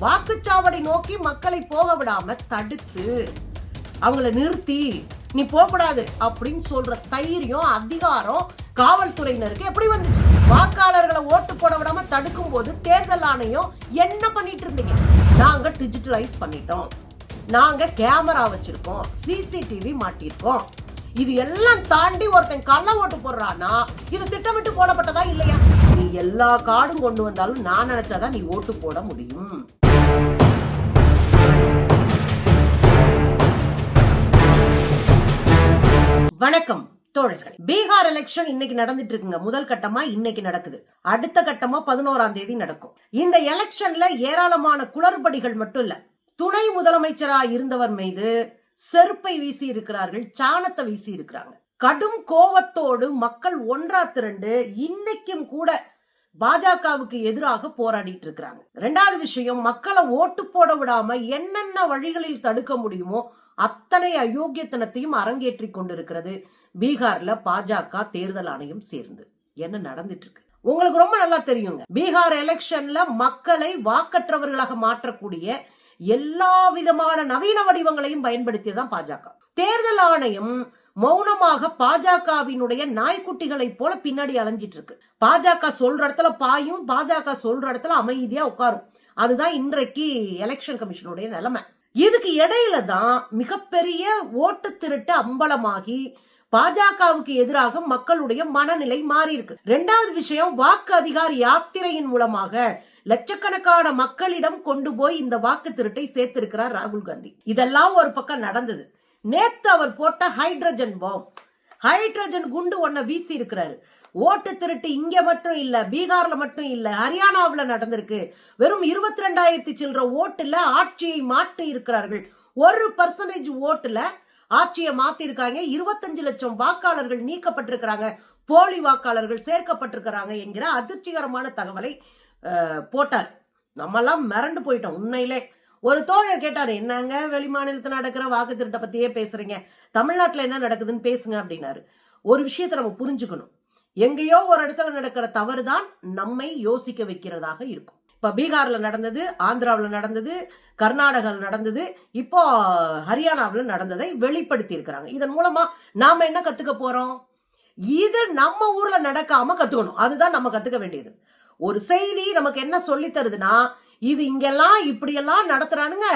வாக்குச்சாவடி நோக்கி மக்களை போக விடாம தடுத்து அவங்கள நிறுத்தி நீ போகக்கூடாது அப்படின்னு சொல்ற தைரியம் அதிகாரம் காவல்துறையினருக்கு எப்படி வந்துச்சு? வாக்காளர்களை ஓட்டு போட விடாம தடுக்கும் போது தேர்தல் ஆணையம் என்ன பண்ணிட்டு இருந்தீங்க? நாங்க டிஜிட்டலைஸ் பண்ணிட்டோம். நாங்க கேமரா வச்சிருக்கோம். சிசிடிவி மாட்டியிருக்கோம். இது எல்லாம் தாண்டி ஒருத்தன் கள்ள ஓட்டு போடுறானா இது திட்டமிட்டு போடப்பட்டதா இல்லையா? நீ எல்லா கார்டும் கொண்டு வந்தாலும் நான் நினைச்சாதான் நீ ஓட்டு போட முடியும். வணக்கம் தோழர்களே. பீகார் எலெக்ஷன் இன்னைக்கு நடந்துட்டு இருக்குங்க. முதல் கட்டமா இன்னைக்கு நடக்குது. அடுத்த கட்டமா பதினோராம் தேதி நடக்கும். இந்த எலெக்ஷன்ல ஏராளமான குளறுபடிகள் மட்டும் இல்ல துணை முதலமைச்சரா இருந்தவர் மீது செருப்பை வீசி இருக்கிறார்கள் சாணத்தை வீசி இருக்கிறாங்க. கடும் கோபத்தோடு மக்கள் ஒன்றா திரண்டு இன்னைக்கும் கூட பாஜகவுக்கு எதிராக போராடிட்டு இருக்கிறாங்க ரெண்டாவது விஷயம் மக்களை ஓட்டு போட விடாம என்னென்ன வழிகளில் தடுக்க முடியுமோ அத்தனை அயோக்கியத்தனத்தையும் அரங்கேற்றி கொண்டிருக்கிறது பீகார்ல பாஜக தேர்தல் ஆணையம் சேர்ந்து. என்ன நடந்துட்டு இருக்கு உங்களுக்கு ரொம்ப நல்லா தெரியுங்க. பீகார் எலெக்ஷன்ல மக்களை வாக்கற்றவர்களாக மாற்றக்கூடிய எல்லா விதமான நவீன வடிவங்களையும் பயன்படுத்தியதான் பாஜக. தேர்தல் ஆணையம் மௌனமாக பாஜகவினுடைய நாய்க்குட்டிகளை போல பின்னாடி அலைஞ்சிட்டு இருக்கு பாஜக சொல்ற இடத்துல பாயும் பாஜக சொல்ற இடத்துல அமைதியா உட்காரும். அதுதான் இன்றைக்கு எலெக்ஷன் கமிஷனுடைய நிலைமை. இதுக்கு இடையில தான் மிகப்பெரிய ஓட்டு திருட்டு அம்பலமாகி பாஜகவுக்கு எதிராக மக்களுடைய மனநிலை மாறி இருக்கு ரெண்டாவது விஷயம் வாக்கு அதிகார் யாத்திரையின் மூலமாக லட்சக்கணக்கான மக்களிடம் கொண்டு போய் இந்த வாக்கு திருட்டை சேர்த்திருக்கிறார் ராகுல் காந்தி. இதெல்லாம் ஒரு பக்கம் நடந்தது. நேத்து அவர் போட்ட ஹைட்ரஜன் பாம். ஹைட்ரஜன் குண்டு ஒன்ன வீசி இருக்கிறாரு. ஓட்டு திருட்டு இங்க மட்டும் இல்ல பீகார்ல மட்டும் இல்ல ஹரியானாவில நடந்திருக்கு. வெறும் இருபத்தி ரெண்டாயிரத்தி சில்லற ஓட்டுல ஆட்சியை மாற்றி இருக்கிறார்கள். ஒரு பர்சன்டேஜ் ஓட்டுல ஆட்சியை மாத்திருக்காங்க. இருபத்தஞ்சு லட்சம் வாக்காளர்கள் நீக்கப்பட்டிருக்கிறாங்க. போலி வாக்காளர்கள் சேர்க்கப்பட்டிருக்கிறாங்க என்கிற அதிர்ச்சிகரமான தகவலை போட்டார். நம்மெல்லாம் மிரண்டு போயிட்டோம் உண்மையிலே. ஒரு தோழர் கேட்டார் என்னங்க வெளி மாநிலத்தில் நடக்கிற வாக்கு திருட்டை பற்றியே பேசுகிறீங்க தமிழ்நாட்டில் என்ன நடக்குதுன்னு பேசுங்க அப்படின்னாரு. ஒரு விஷயத்தை நம்ம புரிஞ்சுக்கணும். எங்கேயோ ஒரு இடத்துல நடக்கிற தவறு தான் நம்மை யோசிக்க வைக்கிறதாக இருக்கும். இப்போ பீகாரில் நடந்தது ஆந்திராவில் நடந்தது கர்நாடகாவில் நடந்தது இப்போ ஹரியானாவில் நடந்ததை வெளிப்படுத்தி இருக்கிறாங்க இதன் மூலமாக நாம் என்ன கற்றுக்க போகிறோம் இது நம்ம ஊரில் நடக்காமல் கற்றுக்கணும் அதுதான் நம்ம கற்றுக்க வேண்டியது. ஒரு செய்தி நமக்கு என்ன சொல்லி தருதுன்னா இது இங்கெல்லாம் இப்படியெல்லாம் நடத்துறானுங்க.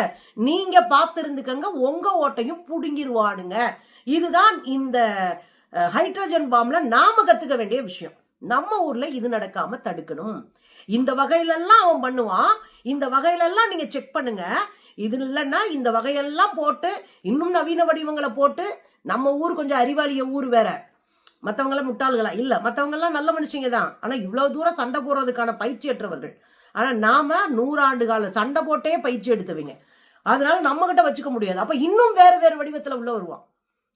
நீங்க பார்த்துருந்துக்கங்க உங்க ஓட்டையும் புடுங்கிடுவானுங்க இதுதான் இந்த ஹைட்ரஜன் பாம்ல நாம கத்துக்க வேண்டிய விஷயம். நம்ம ஊர்ல இது நடக்காம தடுக்கணும். இந்த வகையிலெல்லாம் அவன் பண்ணுவான். இந்த வகையிலெல்லாம் நீங்க செக் பண்ணுங்க. இது இல்லைன்னா இந்த வகையெல்லாம் போட்டு இன்னும் நவீன வடிவங்களை போட்டு நம்ம ஊர் கொஞ்சம் அறிவாளிய ஊர் வேற. மற்றவங்களாம் முட்டாள்களா? இல்லை மற்றவங்கெல்லாம் நல்ல மனுஷங்க தான். ஆனால் இவ்வளோ தூரம் சண்டை போடுறதுக்கான பயிற்சியற்றவர்கள் ஆனால் நாம நூறாண்டு கால சண்டை போட்டே பயிற்சி எடுத்தவங்க. அதனால நம்ம கிட்ட வச்சுக்க முடியாது. அப்போ இன்னும் வேறு வேறு வடிவத்தில் உள்ள வருவான்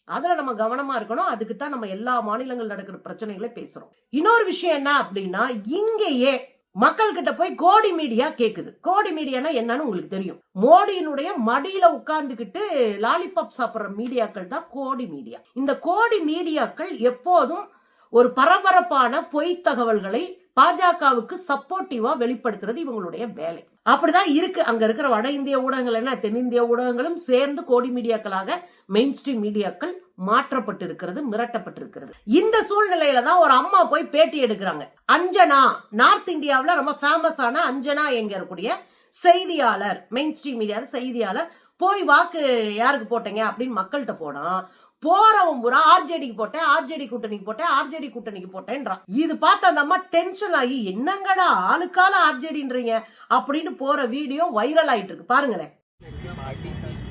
அதில் நம்ம கவனமாக இருக்கணும். அதுக்கு தான் நம்ம எல்லா மாநிலங்கள் நடக்கிற பிரச்சனைகளை பேசுகிறோம் இன்னொரு விஷயம் என்ன அப்படின்னா இங்கேயே மக்கள் கிட்ட போய் கோடி மீடியா கேட்குது கோடி மீடியானா என்னன்னு உங்களுக்கு தெரியும். மோடியினுடைய மடியில உட்கார்ந்துக்கிட்டு லாலிபாப் சாப்பிட்ற மீடியாக்கள் தான் கோடி மீடியா. இந்த கோடி மீடியாக்கள் எப்போதும் ஒரு பரபரப்பான பொய் தகவல்களை பாஜகவுக்கு சப்போர்ட்டிவா வெளிப்படுத்துறது இவங்களுடைய வேலை. அப்படிதான் இருக்கு. அங்க இருக்கிற வட இந்திய ஊடகங்கள் என்ன? தென்னிந்திய ஊடகங்களும் சேர்ந்து கோடி மீடியாக்களாக மெயின் ஸ்ட்ரீம் மீடியாக்கள் மாற்றப்பட்டிருக்கிறது மிரட்டப்பட்டிருக்கிறது. இந்த சூழ்நிலையில தான் ஒரு அம்மா போய் பேட்டி எடுக்கிறாங்க. அஞ்சனா நார்த் இந்தியாவுல ரொம்ப ஃபேமஸான அஞ்சனா என்கிறக்கூடிய செய்தியாளர் மெயின் ஸ்ட்ரீம் மீடியாவில் செய்தியாளர் போய் வாக்கு யாருக்கு போட்டீங்க? அப்படின்னு மக்கள்கிட்ட போனா போறவன் பூரா ஆர்ஜேடிக்கு போட்டேன் ஆர்ஜேடி கூட்டணிக்கு போட்டேன் ஆர்ஜேடி கூட்டணிக்கு போட்டேன்றான் இது பார்த்து அந்த அம்மா டென்ஷன் ஆகி என்னங்கடா ஆளுக்கால ஆர்ஜேடின்றீங்க அப்படின்னு போற வீடியோ வைரல் ஆயிட்டு இருக்கு பாருங்களேன்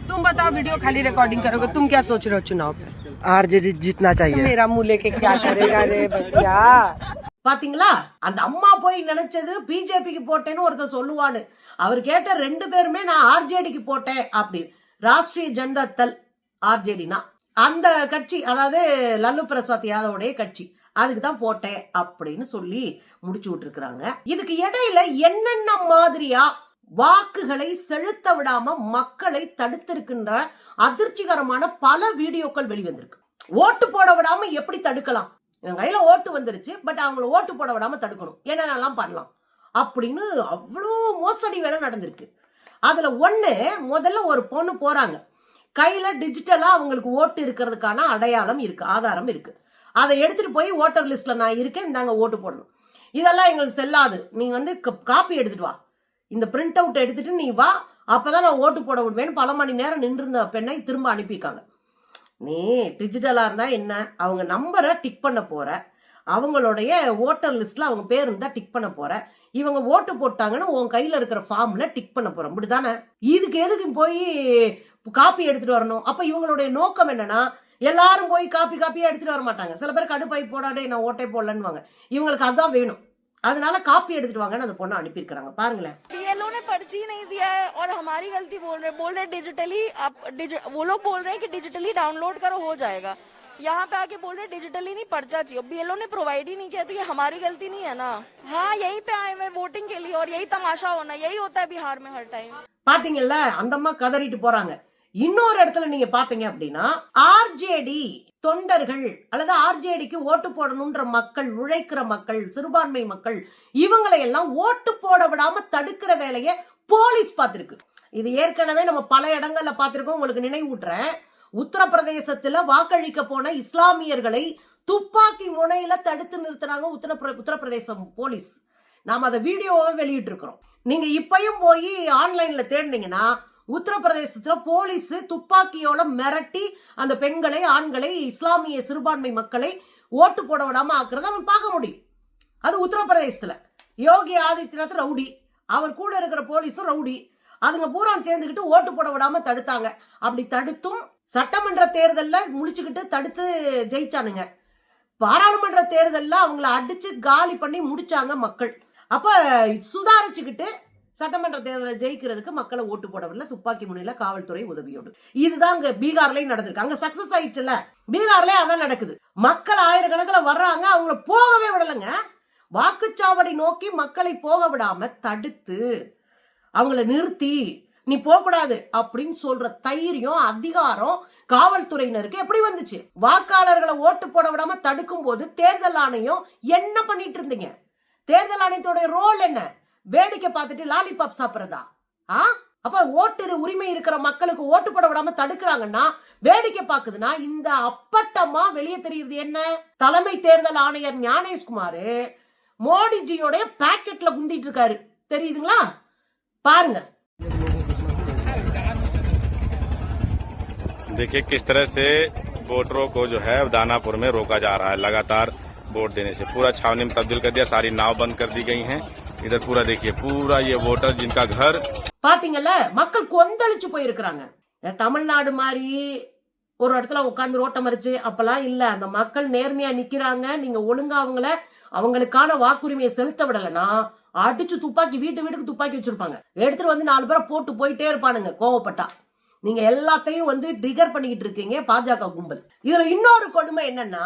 तुम बताओ वीडियो खाली रिकॉर्डिंग करोगे तुम क्या सोच रहे हो चुनाव पे आरजेडी जीतना चाहिए मेरा मुंह लेके क्या करेगा रे बच्चा பாத்தீங்களா அந்த அம்மா போய் நினைச்சது பிஜேபிக்கு போட்டேன்னு ஒருத்தர் சொல்லுவான்னு அவர் கேட்ட ரெண்டு பேருமே நான் ஆர்ஜேடிக்கு போட்டேன் அப்படின்னு ராஷ்டிரிய ஜனதா தள் ஆர்ஜேடினா அந்த கட்சி அதாவது லல்லு பிரசாத் யாதவுடைய கட்சி அதுக்கு தான் போட்டேன் அப்படின்னு சொல்லி முடிச்சு விட்டுருக்குறாங்க. இதுக்கு இடையில என்னென்ன மாதிரியா வாக்குகளை செலுத்த விடாம மக்களை தடுத்திருக்கின்ற அதிர்ச்சிகரமான பல வீடியோக்கள் வெளிவந்திருக்கு. ஓட்டு போட விடாம எப்படி தடுக்கலாம்? என் கையில ஓட்டு வந்துருச்சு பட் அவங்கள ஓட்டு போட விடாம தடுக்கணும். என்னென்னலாம் பண்ணலாம்? அப்படின்னு அவ்வளோ மோசடி வேலை நடந்திருக்கு. அதுல ஒண்ணு முதல்ல ஒரு பொண்ணு போறாங்க. கையில டிஜிட்டலா அவங்களுக்கு ஓட்டு இருக்கிறதுக்கான அடையாளம் இருக்கு ஆதாரம் இருக்கு. அதை எடுத்துட்டு போய் ஓட்டர் லிஸ்ட்ல நான் இருக்கேன் இந்தாங்க ஓட்டு போடணும். இதெல்லாம் எங்களுக்கு செல்லாது. நீ வந்து காப்பி எடுத்துட்டு வா. இந்த பிரிண்ட் அவுட் எடுத்துட்டு நீ வா. அப்பதான் நான் ஓட்டு போட விடுவேன்னு பல மணி நேரம் நின்றிருந்த பெண்ணை திரும்ப அனுப்பியிருக்காங்க. நீ டிஜிட்டலா இருந்தா என்ன? அவங்க நம்பரை டிக் பண்ண போற. அவங்களுடைய ஓட்டர் லிஸ்ட்ல அவங்க பேர் இருந்தா டிக் பண்ண போற. இவங்க ஓட்டு போட்டாங்கன்னு உன் கையில இருக்கிற ஃபார்ம்ல டிக் பண்ண போறோம் இப்படிதானே இதுக்கு எதுக்கு போய் காப்பி எடுத்துட்டு வரணும் அப்ப இவங்களுடைய நோக்கம் என்னன்னா எல்லாரும் போய் காப்பி காப்பியா எடுத்துட்டு வர மாட்டாங்க சில பேர் கடுப்பாய் போடாடே நான் ஓட்டே போடலன்னு இவங்களுக்கு அதான் வேணும் அதனால காப்பி எடுத்துட்டு வாங்கன்னு அந்த பொண்ணை அனுப்பியிருக்கிறாங்க பாருங்களேன் बीएलओ ने पर्ची नहीं दिया है और हमारी गलती बोल रहे बोल रहे डिजिटली आप डिजि, वो लोग बोल रहे हैं कि डिजिटली डाउनलोड करो हो जाएगा यहाँ पे आके बोल रहे डिजिटली नहीं पर्चा चाहिए बीएलओ ने प्रोवाइड ही नहीं किया तो ये हमारी गलती नहीं है ना हाँ यहीं पे आए हुए वोटिंग के लिए और यही तमाशा होना यही होता है बिहार में हर टाइम பாத்தீங்கல்ல அந்த அம்மா கதறிட்டு போறாங்க இன்னொரு இடத்துல நீங்க பாத்தீங்க அப்படின்னா ஆர்ஜேடி தொண்டர்கள் அல்லது ஆர்ஜேடிக்கு ஓட்டு போடணும்ன்ற மக்கள் உழைக்கிற மக்கள் சிறுபான்மை மக்கள் இவங்களை எல்லாம் ஓட்டு போட விடாம தடுக்கிற வேலையை போலீஸ் பார்த்திருக்கு. இது ஏற்கனவே நம்ம பல இடங்கள்ல பார்த்திருக்கோம். உங்களுக்கு நினைவூட்டுறேன். உத்தரப்பிரதேசத்துல வாக்களிக்க போன இஸ்லாமியர்களை துப்பாக்கி முனையில தடுத்து நிறுத்தினாங்க உத்தரப்பிர உத்தரப்பிரதேசம் போலீஸ். நாம அதை வீடியோவை வெளியிட்டு இருக்கிறோம் நீங்க இப்பயும் போய் ஆன்லைன்ல தேடினீங்கன்னா உத்தரப்பிரதேசத்துல போலீஸ் துப்பாக்கியோட மிரட்டி அந்த பெண்களை ஆண்களை இஸ்லாமிய சிறுபான்மை மக்களை ஓட்டு போட விடாம ஆக்குறத நம்ம பார்க்க முடியும். அது உத்தரப்பிரதேசத்துல. யோகி ஆதித்யநாத் ரவுடி. அவர் கூட இருக்கிற போலீஸும் ரவுடி. அதுங்க பூரா சேர்ந்துக்கிட்டு ஓட்டு போட விடாம தடுத்தாங்க. அப்படி தடுத்தும் சட்டமன்ற தேர்தல்ல முழிச்சுக்கிட்டு தடுத்து ஜெயிச்சானுங்க. பாராளுமன்ற தேர்தல்ல அவங்கள அடிச்சு காலி பண்ணி முடிச்சாங்க மக்கள். அப்ப சுதாரிச்சுக்கிட்டு சட்டமன்ற தேர்தலை ஜெயிக்கிறதுக்கு மக்களை ஓட்டு போடவில்லை துப்பாக்கி முனையில காவல்துறை உதவியோடு. இதுதான் அங்க பீகார்லயும் நடந்திருக்கு. அங்க சக்சஸ் ஆயிடுச்சுல பீகார்லயே அதான் நடக்குது. மக்கள் ஆயிரக்கணக்கில் வர்றாங்க. அவங்கள போகவே விடலைங்க. வாக்குச்சாவடி நோக்கி மக்களை போக விடாம தடுத்து அவங்கள நிறுத்தி நீ போகக்கூடாது அப்படின்னு சொல்ற தைரியம் அதிகாரம் காவல்துறையினருக்கு எப்படி வந்துச்சு? வாக்காளர்களை ஓட்டு போட விடாம தடுக்கும் போது தேர்தல் ஆணையம் என்ன பண்ணிட்டு இருந்தீங்க? தேர்தல் ஆணையத்தோட ரோல் என்ன? வேடிக்கை பார்த்துட்டு லாலிபாப் சாப்பிடுறதா ஆ அப்ப ஓட்டு உரிமை இருக்கிற மக்களுக்கு ஓட்டு போட விடாம தடுக்கிறாங்கன்னா வேடிக்கை பாக்குதுன்னா இந்த அப்பட்டமா வெளியே தெரியுது என்ன தலைமை தேர்தல் ஆணையர் ஞானேஷ்குமார் மோடிஜியோட பாக்கெட்ல குந்திட்டு இருக்காரு தெரியுதுங்களா பாருங்க देखिए किस तरह से वोटरों को जो है दानापुर में रोका जा रहा है लगातार वोट देने से पूरा छावनी में तब्दील कर दिया सारी नाव बंद कर दी गई हैं इधर पूरा देखिए पूरा ये वोटर जिनका घर பாத்தீங்கல்ல மக்கள் கொந்தளிச்சு போயிருக்கிறாங்க தமிழ்நாடு மாதிரி ஒரு இடத்துல உட்காந்து ரோட்டம் மறிச்சு அப்பெல்லாம் இல்ல அந்த மக்கள் நேர்மையா நிக்கிறாங்க நீங்க ஒழுங்கா அவங்கள அவங்களுக்கான வாக்குரிமையை செலுத்த விடலைன்னா அடிச்சு துப்பாக்கி வீட்டு வீட்டுக்கு துப்பாக்கி வச்சிருப்பாங்க எடுத்துட்டு வந்து நாலு பேரை போட்டு போயிட்டே இருப்பானுங்க கோவப்பட்டா நீங்க எல்லாத்தையும் வந்து ட்ரிகர் பண்ணிக்கிட்டு இருக்கீங்க பாஜக கும்பல் இதுல இன்னொரு கொடுமை என்னன்னா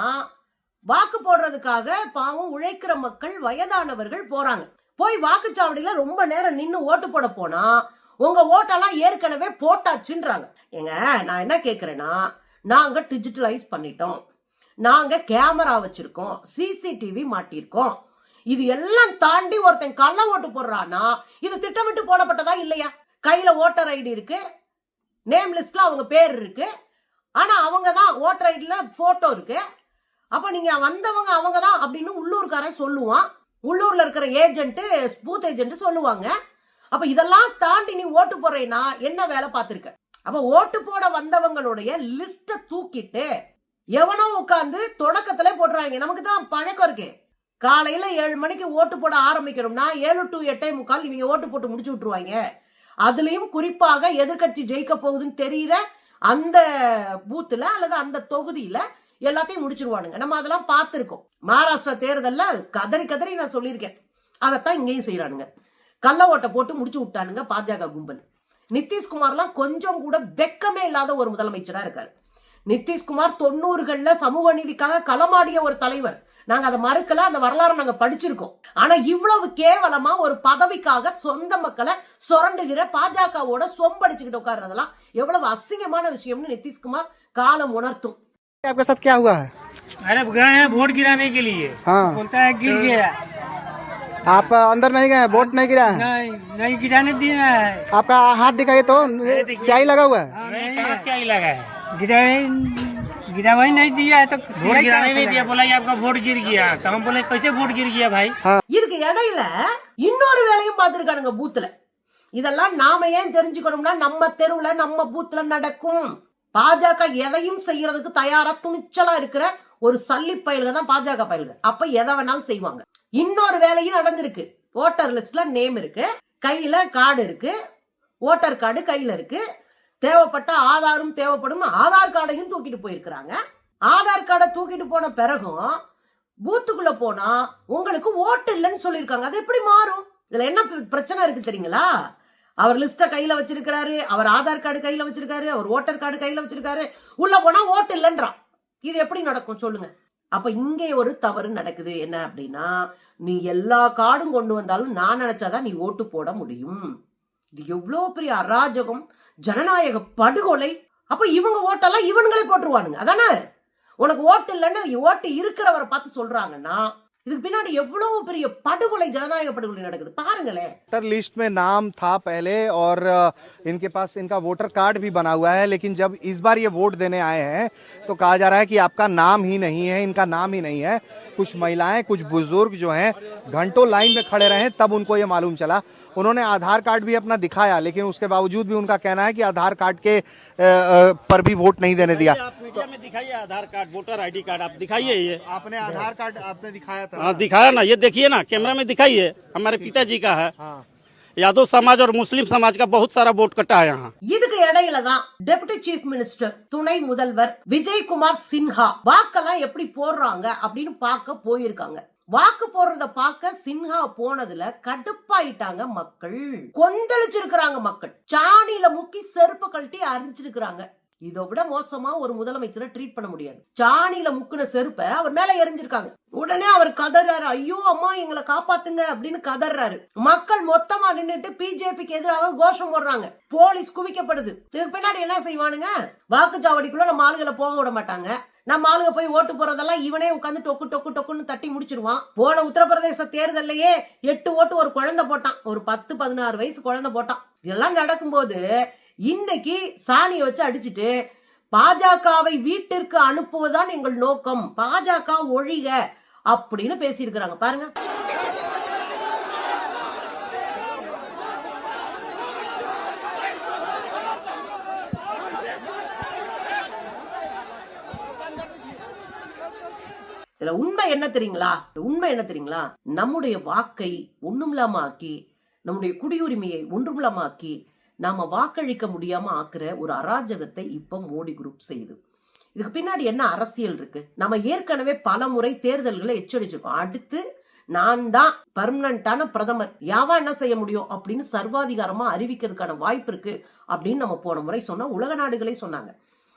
வாக்கு போடுறதுக்காக பாவம் உழைக்கிற மக்கள் வயதானவர்கள் போறாங்க போய் வாக்குச்சாவடியில ரொம்ப நேரம் நின்று ஓட்டு போட போனா உங்க ஓட்டெல்லாம் ஏற்கனவே போட்டாச்சுன்றாங்க. ஏங்க நான் என்ன கேட்குறேன்னா நாங்க டிஜிட்டலைஸ் பண்ணிட்டோம். நாங்க கேமரா வச்சிருக்கோம் சிசிடிவி மாட்டியிருக்கோம். இது எல்லாம் தாண்டி ஒருத்தன் கள்ள ஓட்டு போடுறானா இது திட்டமிட்டு போடப்பட்டதா இல்லையா? கையில ஓட்டர் ஐடி இருக்கு நேம் லிஸ்ட்ல அவங்க பேர் இருக்கு ஆனா அவங்க தான் ஓட்டர் ஐடியில் போட்டோ இருக்கு. அப்ப நீங்க வந்தவங்க அவங்க தான் அப்படின்னு உள்ளூர்காரன் சொல்லுவான். உள்ளூர்ல இருக்கிற ஏஜென்ட் பூத் ஏஜென்ட் சொல்லுவாங்க. அப்ப இதெல்லாம் தாண்டி நீ ஓட்டு போறேன்னா என்ன வேலை பார்த்திருக்க? அப்ப ஓட்டு போட வந்தவங்களுடைய லிஸ்ட தூக்கிட்டு எவனோ உட்காந்து தொடக்கத்துல போடுறாங்க. நமக்கு தான் பழக்கம் இருக்கு. காலையில ஏழு மணிக்கு ஓட்டு போட ஆரம்பிக்கிறோம்னா ஏழு டு எட்டே முக்கால் இவங்க ஓட்டு போட்டு முடிச்சு விட்டுருவாங்க. அதுலயும் குறிப்பாக எதிர்க்கட்சி ஜெயிக்க போகுதுன்னு தெரியற அந்த பூத்துல அல்லது அந்த தொகுதியில எல்லாத்தையும் முடிச்சிருவானுங்க. நம்ம அதெல்லாம் பார்த்துருக்கோம். மகாராஷ்டிரா தேர்தலில் கதறி கதறி நான் சொல்லியிருக்கேன். அதைத்தான் இங்கேயும் செய்யறானுங்க கள்ள ஓட்டை போட்டு முடிச்சு விட்டானுங்க பாஜக கும்பல். நிதிஷ்குமார்லாம் கொஞ்சம் கூட வெக்கமே இல்லாத ஒரு முதலமைச்சரா இருக்காரு. நிதிஷ்குமார் தொண்ணூறுகள்ல சமூக நீதிக்காக களமாடிய ஒரு தலைவர். நாங்க அதை மறுக்கல அந்த வரலாறு நாங்க படிச்சிருக்கோம். ஆனா இவ்வளவு கேவலமா ஒரு பதவிக்காக சொந்த மக்களை சுரண்டுகிற பாஜகவோட சொம்படிச்சுக்கிட்டு உட்கார்றதெல்லாம் எவ்வளவு அசிங்கமான விஷயம்னு நிதிஷ்குமார் காலம் உணர்த்தும். आपके साथ क्या हुआ है अरे गए हैं वोट गिराने के लिए हाँ बोलता है गिर गया आप अंदर नहीं गए वोट नहीं गिरा है नहीं नहीं गिराने दिया है आपका हाथ दिखाइए तो स्याही लगा हुआ है हाँ, नहीं है। गिरा गिरा वही नहीं दिया है तो वोट गिराने नहीं दिया बोला ये आपका वोट गिर गया तो हम बोले कैसे वोट गिर गया भाई இதுக்கு இடையில இன்னொரு வேலையும் பார்த்திருக்கானுங்க பூத்துல இதெல்லாம் நாம ஏன் தெரிஞ்சுக்கணும்னா நம்ம தெருவுல நம்ம பூத்துல நடக்கும் பாஜக எதையும் செய்யறதுக்கு தயாரா துணிச்சலா இருக்கிற ஒரு சல்லி பயல்க தான் பாஜக பயல்க அப்ப எதை வேணாலும் செய்வாங்க. இன்னொரு வேலையும் நடந்திருக்கு. ஓட்டர் லிஸ்ட்ல நேம் இருக்கு. கையில கார்டு இருக்கு. ஓட்டர் கார்டு கையில இருக்கு. தேவைப்பட்ட ஆதாரும் தேவைப்படும். ஆதார் கார்டையும் தூக்கிட்டு போயிருக்கிறாங்க. ஆதார் கார்டை தூக்கிட்டு போன பிறகும் பூத்துக்குள்ள போனா உங்களுக்கு ஓட்டு இல்லைன்னு சொல்லியிருக்காங்க. அது எப்படி மாறும்? இதுல என்ன பிர- பிரச்சனை இருக்கு தெரியுங்களா? அவர் லிஸ்ட கையில வச்சிருக்கிறாரு அவர் ஆதார் கார்டு கையில வச்சிருக்காரு அவர் ஓட்டர் கார்டு கையில வச்சிருக்காரு. உள்ள போனா ஓட்டு இல்லைன்றான். இது எப்படி நடக்கும் சொல்லுங்க. அப்ப இங்கே ஒரு தவறு நடக்குது. என்ன அப்படின்னா நீ எல்லா கார்டும் கொண்டு வந்தாலும் நான் நினைச்சாதான் நீ ஓட்டு போட முடியும். இது எவ்வளவு பெரிய அராஜகம். ஜனநாயக படுகொலை. அப்ப இவங்க ஓட்டெல்லாம் இவனுங்களே போட்டுருவானுங்க. அதானே? உனக்கு ஓட்டு இல்லைன்னு ஓட்டு இருக்கிறவரை பார்த்து சொல்றாங்கன்னா இதுக்கு பின்னாடி எவ்வளவு பெரிய படுகொலை ஜனநாயக படுகொலை நடக்குது பாருங்களேன் वोटर लिस्ट में नाम था पहले और अ, इनके पास इनका वोटर कार्ड भी बना हुआ है लेकिन जब इस बार ये वोट देने आए हैं तो कहा जा रहा है कि आपका नाम ही नहीं है इनका नाम ही नहीं है कुछ महिलाएं कुछ बुजुर्ग जो हैं घंटों लाइन में खड़े रहे तब उनको ये मालूम चला उन्होंने आधार कार्ड भी अपना दिखाया लेकिन उसके बावजूद भी उनका कहना है कि आधार कार्ड के अ, अ, पर भी वोट नहीं देने दिया आप मीडिया में दिखाइए Aadhaar card voter ID card आप दिखाइए ये आपने आधार कार्ड आपने दिखाया था हाँ दिखाया ना ये देखिए ना कैमरा में दिखाइए हमारे पिताजी का है हाँ यादव समाज और मुस्लिम समाज का बहुत सारा वोट कटा है यहाँ இதுக்கு இடையில தான் டெபுட்டி சீஃப் மினிஸ்டர் துணை முதல்வர் விஜயகுமார் சின்ஹா வாக்கெல்லாம் எப்படி போடுறாங்க அப்படின்னு பார்க்க போயிருக்காங்க வாக்கு போடுறத பார்க்க சின்ஹா போனதுல கடுப்பாயிட்டாங்க மக்கள். கொந்தளிச்சிருக்கிறாங்க மக்கள். சாணியில முக்கி செருப்பு கழட்டி அரிஞ்சிருக்கிறாங்க. இதை விட மோசமா ஒரு முதலமைச்சரை ட்ரீட் பண்ண முடியாது. சாணியில முக்குன செருப்பை அவர் மேல எரிஞ்சிருக்காங்க. உடனே அவர் கதறாரு. ஐயோ அம்மா எங்களை காப்பாத்துங்க அப்படின்னு கதறாரு. மக்கள் மொத்தமா நின்னுட்டு பிஜேபிக்கு எதிராக கோஷம் போடுறாங்க. போலீஸ் குவிக்கப்படுது. இதுக்கு பின்னாடி என்ன செய்வானுங்க? வாக்குச்சாவடிக்குள்ள நம்ம ஆளுகளை போக விட மாட்டாங்க. நம்ம ஆளுங்க போய் ஓட்டு போறதெல்லாம் இவனே உட்காந்து டொக்கு டொக்கு டொக்குன்னு தட்டி முடிச்சிருவான். போன உத்தரப்பிரதேச தேர்தல்லையே எட்டு ஓட்டு ஒரு குழந்தை போட்டான். ஒரு பத்து பதினாறு வயசு குழந்தை போட்டான். இதெல்லாம் நடக்கும்போது இன்னைக்கு சாணியை வச்சு அடிச்சுட்டு பாஜகவை வீட்டிற்கு அனுப்புவதுதான் எங்கள் நோக்கம். பாஜக ஒழிக அப்படின்னு பேசியிருக்கிறாங்க. பாருங்க. இதுல உண்மை என்ன தெரியுங்களா? உண்மை என்ன தெரியுங்களா? நம்முடைய வாக்கை ஒண்ணுமில்லாம ஆக்கி நம்முடைய குடியுரிமையை ஒன்றுமில்லாம ஆக்கி நாம வாக்களிக்க முடியாம ஆக்குற ஒரு அராஜகத்தை இப்ப மோடி குரூப் செய்யுது இதுக்கு பின்னாடி என்ன அரசியல் இருக்கு? நம்ம ஏற்கனவே பல முறை தேர்தல்களை எச்சரிச்சிருக்கோம். அடுத்து நான் தான் பர்மனண்டான பிரதமர். யாவா என்ன செய்ய முடியும்? அப்படின்னு சர்வாதிகாரமா அறிவிக்கிறதுக்கான வாய்ப்பு இருக்கு அப்படின்னு நம்ம போன முறை சொன்னா உலக நாடுகளே சொன்னாங்க.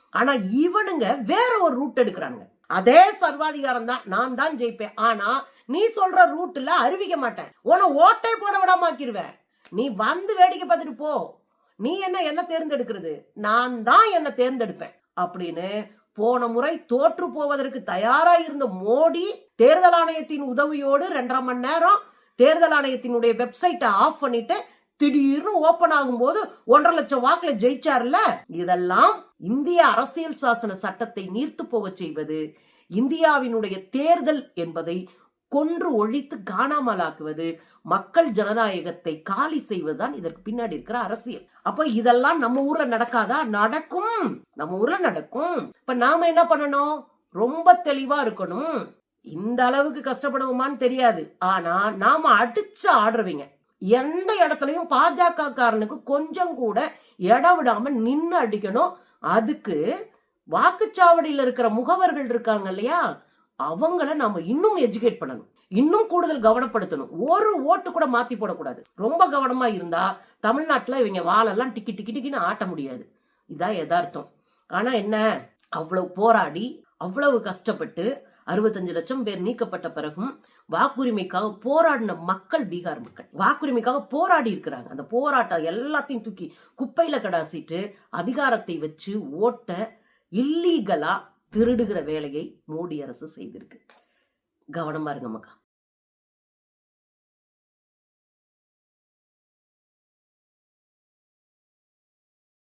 ஆனா இவனுங்க வேற ஒரு ரூட் எடுக்கிறானுங்க. அதே சர்வாதிகாரம் தான் நான் தான் ஜெயிப்பேன். ஆனா நீ சொல்ற ரூட்ல அறிவிக்க மாட்டேன். உன ஓட்டை போட விடாம ஆக்கிருவேன். நீ வந்து வேடிக்கை பார்த்துட்டு போ. நீ என்ன என்ன தேர்ந்தெடுக்கிறது? நான் தான் என்ன தேர்ந்தெடுப்பேன். அப்படின்னு போன முறை தோற்று போவதற்கு தயாரா இருந்த மோடி தேர்தல் ஆணையத்தின் உதவியோடு ரெண்டரை மணி நேரம் தேர்தல் ஆணையத்தினுடைய வெப்சைட்டை ஆஃப் பண்ணிட்டு திடீர்னு ஓபன் ஆகும்போது ஒன்றரை லட்சம் வாக்குல ஜெயிச்சார்ல? இதெல்லாம் இந்திய அரசியல் சாசன சட்டத்தை நீர்த்து போகச் செய்வது இந்தியாவினுடைய தேர்தல் என்பதை கொன்று ஒழித்து காணாமலாக்குவது மக்கள் ஜனநாயகத்தை காலி செய்வதுதான் இதற்கு பின்னாடி இருக்கிற அரசியல். அப்ப இதெல்லாம் நம்ம ஊர்ல நடக்காதா? நடக்கும். நம்ம ஊர்ல நடக்கும். இப்ப நாம என்ன பண்ணணும்? ரொம்ப தெளிவா இருக்கணும். இந்த அளவுக்கு கஷ்டப்படுவோமான்னு தெரியாது. ஆனா நாம அடிச்சு ஆடுறவங்க. எந்த இடத்துலயும் பாஜக காரனுக்கு கொஞ்சம் கூட இடம் விடாம நின்று அடிக்கணும். அதுக்கு வாக்குச்சாவடியில இருக்கிற முகவர்கள் இருக்காங்க இல்லையா? அவங்கள நாம இன்னும் எஜுகேட் பண்ணணும். இன்னும் கூடுதல் கவனப்படுத்தணும். ஒரு ஓட்டு கூட மாத்தி போடக்கூடாது. ரொம்ப கவனமா இருந்தா தமிழ்நாட்டுல இவங்க வாழெல்லாம் டிக்கி டிக்கி டிக்கின்னு ஆட்ட முடியாது. இதான் யதார்த்தம். ஆனா என்ன? அவ்வளவு போராடி அவ்வளவு கஷ்டப்பட்டு அறுபத்தஞ்சு லட்சம் பேர் நீக்கப்பட்ட பிறகும் வாக்குரிமைக்காக போராடின மக்கள் பீகார் மக்கள். வாக்குரிமைக்காக போராடி இருக்கிறாங்க. அந்த போராட்டம் எல்லாத்தையும் தூக்கி குப்பையில கடாசிட்டு அதிகாரத்தை வச்சு ஓட்ட இல்லீகலா திருடுகிற வேலையை மோடி அரசு செய்திருக்கு. கவனமா இருங்க மக்கா.